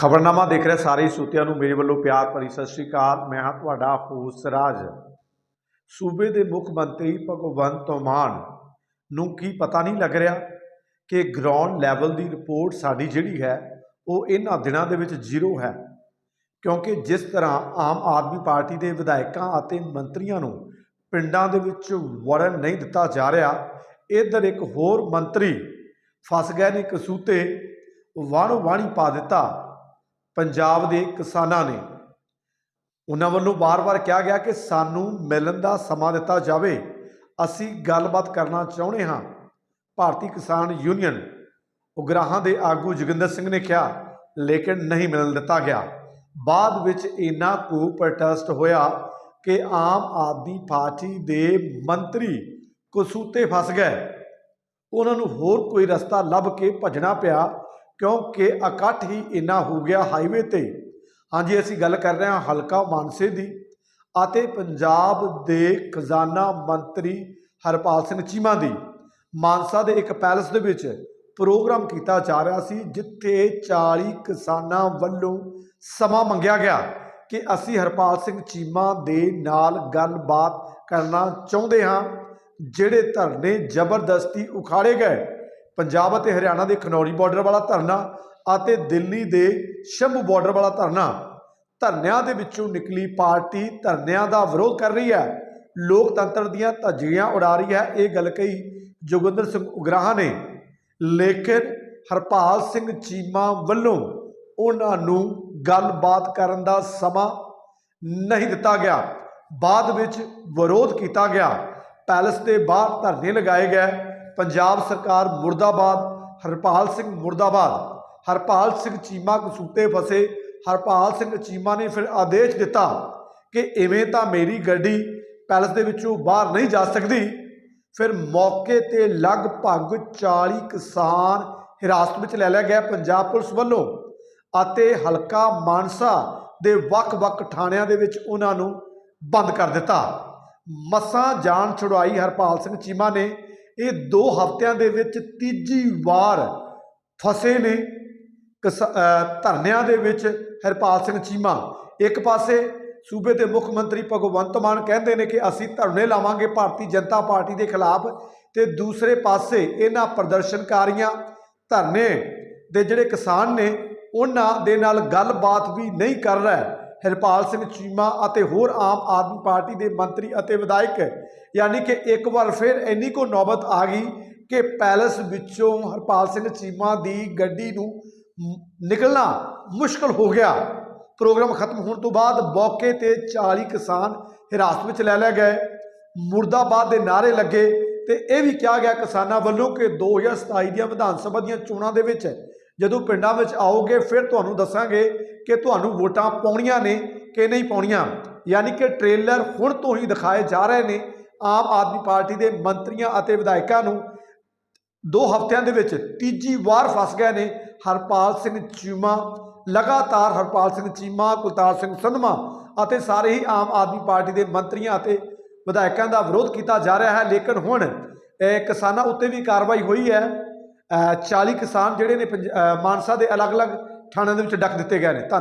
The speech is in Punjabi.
ਖਬਰਨਾਮਾ ਦੇਖ ਰਹੇ ਸਾਰੇ ਸੂਤਿਆਂ ਨੂੰ, ਮੇਰੇ ਵੱਲੋਂ ਪਿਆਰ ਭਰੀ ਸਤਿ ਸ਼੍ਰੀ ਅਕਾਲ। ਮੈਂ ਹਾਂ ਤੁਹਾਡਾ ਹੋਸਟ ਰਾਜ। ਸੂਬੇ ਦੇ ਮੁੱਖ ਮੰਤਰੀ ਭਗਵੰਤ ਮਾਨ ਨੂੰ ਕੀ ਪਤਾ ਨਹੀਂ ਲੱਗ ਰਿਹਾ ਕਿ ਗਰਾਊਂਡ ਲੈਵਲ ਦੀ ਰਿਪੋਰਟ ਸਾਡੀ ਜਿਹੜੀ ਹੈ, ਉਹ ਇਹਨਾਂ ਦਿਨਾਂ ਦੇ ਵਿੱਚ ਜ਼ੀਰੋ ਹੈ। ਕਿਉਂਕਿ ਜਿਸ ਤਰ੍ਹਾਂ ਆਮ ਆਦਮੀ ਪਾਰਟੀ ਦੇ ਵਿਧਾਇਕਾਂ ਅਤੇ ਮੰਤਰੀਆਂ ਨੂੰ ਪਿੰਡਾਂ ਦੇ ਵਿੱਚ ਵੜਨ ਨਹੀਂ ਦਿੱਤਾ ਜਾ ਰਿਹਾ, ਇੱਧਰ ਇੱਕ ਹੋਰ ਮੰਤਰੀ ਫਸ ਗਏ ਨੇ ਕਸੂਤੇ ਵਾਣੋ ਵਾਣੀ ਪਾ ਦਿੱਤਾ। ਪੰਜਾਬ ਦੇ ਕਿਸਾਨਾਂ ਨੇ ਉਹਨਾਂ ਵੱਲੋਂ ਵਾਰ-ਵਾਰ ਕਿਹਾ ਗਿਆ ਕਿ ਸਾਨੂੰ ਮਿਲਣ ਦਾ ਸਮਾਂ ਦਿੱਤਾ ਜਾਵੇ। ਅਸੀਂ ਗੱਲਬਾਤ ਕਰਨਾ ਚਾਹੁੰਦੇ ਹਾਂ। ਭਾਰਤੀ ਕਿਸਾਨ ਯੂਨੀਅਨ ਉਗਰਾਹਾਂ ਦੇ ਆਗੂ ਜੋਗਿੰਦਰ ਸਿੰਘ ਨੇ ਕਿਹਾ, ਲੇਕਿਨ ਨਹੀਂ ਮਿਲਣ ਦਿੱਤਾ ਗਿਆ। ਬਾਅਦ ਵਿੱਚ ਇੰਨਾ ਕੁ ਪ੍ਰੋਟੈਸਟ ਹੋਇਆ ਕਿ ਆਮ ਆਦਮੀ ਪਾਰਟੀ ਦੇ ਮੰਤਰੀ ਕਸੂਤੇ ਫਸ ਗਏ। ਉਹਨਾਂ ਨੂੰ ਹੋਰ ਕੋਈ ਰਸਤਾ ਲੱਭ ਕੇ ਭੱਜਣਾ ਪਿਆ। ਕਿਉਂਕਿ ਇਕੱਠ ਹੀ ਇੰਨਾ ਹੋ ਗਿਆ ਹਾਈਵੇ ਤੇ। ਹਾਂਜੀ, ਅਸੀਂ ਗੱਲ ਕਰ ਰਹੇ ਹਾਂ ਹਲਕਾ ਮਾਨਸੇ ਦੀ ਅਤੇ ਪੰਜਾਬ ਦੇ ਖਜ਼ਾਨਾ ਮੰਤਰੀ ਹਰਪਾਲ ਸਿੰਘ ਚੀਮਾ ਦੀ। ਮਾਨਸਾ ਦੇ ਇੱਕ ਪੈਲਸ ਦੇ ਵਿੱਚ ਪ੍ਰੋਗਰਾਮ ਕੀਤਾ ਜਾ ਰਿਹਾ ਸੀ, ਜਿੱਥੇ 40 ਕਿਸਾਨਾਂ ਵੱਲੋਂ ਸਮਾਂ ਮੰਗਿਆ ਗਿਆ ਕਿ ਅਸੀਂ ਹਰਪਾਲ ਸਿੰਘ ਚੀਮਾ ਦੇ ਨਾਲ ਗੱਲਬਾਤ ਕਰਨਾ ਚਾਹੁੰਦੇ ਹਾਂ, ਜਿਹੜੇ ਧਰਨੇ ਜ਼ਬਰਦਸਤੀ ਉਖਾੜੇ ਗਏ। ਪੰਜਾਬ ਅਤੇ ਹਰਿਆਣਾ ਦੇ ਖਨੌਰੀ ਬਾਰਡਰ ਵਾਲਾ ਧਰਨਾ ਅਤੇ ਦਿੱਲੀ ਦੇ ਸ਼ੰਭੂ ਬਾਰਡਰ ਵਾਲਾ ਧਰਨਾ। ਧਰਨਿਆਂ ਦੇ ਵਿੱਚੋਂ ਨਿਕਲੀ ਪਾਰਟੀ ਧਰਨਿਆਂ ਦਾ ਵਿਰੋਧ ਕਰ ਰਹੀ ਹੈ। ਲੋਕਤੰਤਰ ਦੀਆਂ ਧੱਜੀਆਂ ਉਡਾ ਰਹੀ ਹੈ। ਇਹ ਗੱਲ ਕਹੀ ਜੋਗਿੰਦਰ ਸਿੰਘ ਉਗਰਾਹਾਂ ਨੇ। ਲੇਕਿਨ ਹਰਪਾਲ ਸਿੰਘ ਚੀਮਾ ਵੱਲੋਂ ਉਹਨਾਂ ਨੂੰ ਗੱਲਬਾਤ ਕਰਨ ਦਾ ਸਮਾਂ ਨਹੀਂ ਦਿੱਤਾ ਗਿਆ। ਬਾਅਦ ਵਿੱਚ ਵਿਰੋਧ ਕੀਤਾ ਗਿਆ। ਪੈਲਸ ਦੇ ਬਾਹਰ ਧਰਨੇ ਲਗਾਏ ਗਏ। ਪੰਜਾਬ ਸਰਕਾਰ ਮੁਰਦਾਬਾਦ, ਹਰਪਾਲ ਸਿੰਘ ਮੁਰਦਾਬਾਦ। ਹਰਪਾਲ ਸਿੰਘ ਚੀਮਾ ਕਸੂਤੇ ਫਸੇ। ਹਰਪਾਲ ਸਿੰਘ ਚੀਮਾ ਨੇ ਫਿਰ ਆਦੇਸ਼ ਦਿੱਤਾ ਕਿ ਇਵੇਂ ਤਾਂ ਮੇਰੀ ਗੱਡੀ ਪੈਲਸ ਦੇ ਵਿੱਚੋਂ ਬਾਹਰ ਨਹੀਂ ਜਾ ਸਕਦੀ। ਫਿਰ ਮੌਕੇ ਤੇ ਲਗਭਗ 40 ਕਿਸਾਨ ਹਿਰਾਸਤ ਵਿੱਚ ਲੈ ਲਿਆ ਗਿਆ ਪੰਜਾਬ ਪੁਲਿਸ ਵੱਲੋਂ ਅਤੇ ਹਲਕਾ ਮਾਨਸਾ ਦੇ ਵੱਖ-ਵੱਖ ਥਾਣਿਆਂ ਦੇ ਵਿੱਚ ਉਹਨਾਂ ਨੂੰ ਬੰਦ ਕਰ ਦਿੱਤਾ। ਮਸਾਂ ਜਾਨ ਛੁਡਵਾਈ ਹਰਪਾਲ ਸਿੰਘ ਚੀਮਾ ਨੇ ਇਹ 2 ਹਫ਼ਤਿਆਂ ਦੇ ਵਿੱਚ ਤੀਜੀ ਵਾਰ ਫਸੇ ਨੇ। ਕਿਸਾ- ਧਰਨਿਆਂ ਦੇ ਵਿੱਚ ਹਰਪਾਲ ਸਿੰਘ ਚੀਮਾ ਇੱਕ ਪਾਸੇ, ਸੂਬੇ ਦੇ ਮੁੱਖ ਮੰਤਰੀ ਭਗਵੰਤ ਮਾਨ ਕਹਿੰਦੇ ਨੇ ਕਿ ਅਸੀਂ ਧਰਨੇ ਲਾਵਾਂਗੇ ਭਾਰਤੀ ਜਨਤਾ ਪਾਰਟੀ ਦੇ ਖਿਲਾਫ ਤੇ ਦੂਸਰੇ ਪਾਸੇ ਇਹਨਾਂ ਪ੍ਰਦਰਸ਼ਨਕਾਰੀਆਂ, ਧਰਨੇ ਦੇ ਜਿਹੜੇ ਕਿਸਾਨ ਨੇ, ਉਹਨਾਂ ਦੇ ਨਾਲ ਗੱਲਬਾਤ ਵੀ ਨਹੀਂ ਕਰ ਰਿਹਾ। ਹਰਪਾਲ ਸਿੰਘ ਚੀਮਾ ਅਤੇ ਹੋਰ ਆਮ ਆਦਮੀ ਪਾਰਟੀ ਦੇ ਮੰਤਰੀ ਅਤੇ ਵਿਧਾਇਕ। ਯਾਨੀ ਕਿ ਇੱਕ ਵਾਰ ਫਿਰ ਇੰਨੀ ਕੋ ਨੌਬਤ ਆ ਗਈ ਕਿ ਪੈਲਸ ਵਿੱਚੋਂ ਹਰਪਾਲ ਸਿੰਘ ਚੀਮਾ ਦੀ ਗੱਡੀ ਨੂੰ ਨਿਕਲਣਾ ਮੁਸ਼ਕਲ ਹੋ ਗਿਆ। ਪ੍ਰੋਗਰਾਮ ਖਤਮ ਹੋਣ ਤੋਂ ਬਾਅਦ ਮੌਕੇ ਤੇ 40 ਕਿਸਾਨ ਹਿਰਾਸਤ ਵਿੱਚ ਲੈ ਲਏ ਗਏ। ਮੁਰਦਾਬਾਦ ਦੇ ਨਾਰੇ ਲੱਗੇ ਤੇ ਇਹ ਵੀ ਕਿਹਾ ਗਿਆ ਕਿਸਾਨਾਂ ਵੱਲੋਂ ਕਿ 2027 ਦੀਆਂ ਵਿਧਾਨ ਸਭਾ ਦੀਆਂ ਚੋਣਾਂ ਦੇ ਵਿੱਚ ਜਦੋਂ ਪਿੰਡਾਂ ਵਿੱਚ ਆਓਗੇ, ਫਿਰ ਤੁਹਾਨੂੰ ਦੱਸਾਂਗੇ ਕਿ ਤੁਹਾਨੂੰ ਵੋਟਾਂ ਪਾਉਣੀਆਂ ਨੇ ਕਿ ਨਹੀਂ ਪਾਉਣੀਆਂ। ਯਾਨੀ ਕਿ ਟ੍ਰੇਲਰ ਹੁਣ ਤੋਂ ਹੀ ਦਿਖਾਏ ਜਾ ਰਹੇ ਨੇ ਆਮ ਆਦਮੀ ਪਾਰਟੀ ਦੇ ਮੰਤਰੀਆਂ ਅਤੇ ਵਿਧਾਇਕਾਂ ਨੂੰ। ਦੋ ਹਫ਼ਤਿਆਂ ਦੇ ਵਿੱਚ ਤੀਜੀ ਵਾਰ ਫਸ ਗਏ ਨੇ ਹਰਪਾਲ ਸਿੰਘ ਚੀਮਾ, ਲਗਾਤਾਰ ਹਰਪਾਲ ਸਿੰਘ ਚੀਮਾ, ਕੁਲਤਾਰ ਸਿੰਘ ਸੰਧਮਾ ਅਤੇ ਸਾਰੇ ਹੀ ਆਮ ਆਦਮੀ ਪਾਰਟੀ ਦੇ ਮੰਤਰੀਆਂ ਅਤੇ ਵਿਧਾਇਕਾਂ ਦਾ ਵਿਰੋਧ ਕੀਤਾ ਜਾ ਰਿਹਾ ਹੈ। ਲੇਕਿਨ ਹੁਣ ਕਿਸਾਨਾਂ ਉੱਤੇ ਵੀ ਕਾਰਵਾਈ ਹੋਈ ਹੈ। 40 ਕਿਸਾਨ ਜਿਹੜੇ ਨੇ ਪੰਜ- ਅ, ਮਾਨਸਾ ਦੇ ਅਲੱਗ-ਅਲੱਗ ਥਾਣਿਆਂ ਦੇ ਵਿੱਚ ਡੱਕ ਦਿੱਤੇ ਗਏ ਨੇ। ਧੰਨਵਾਦ।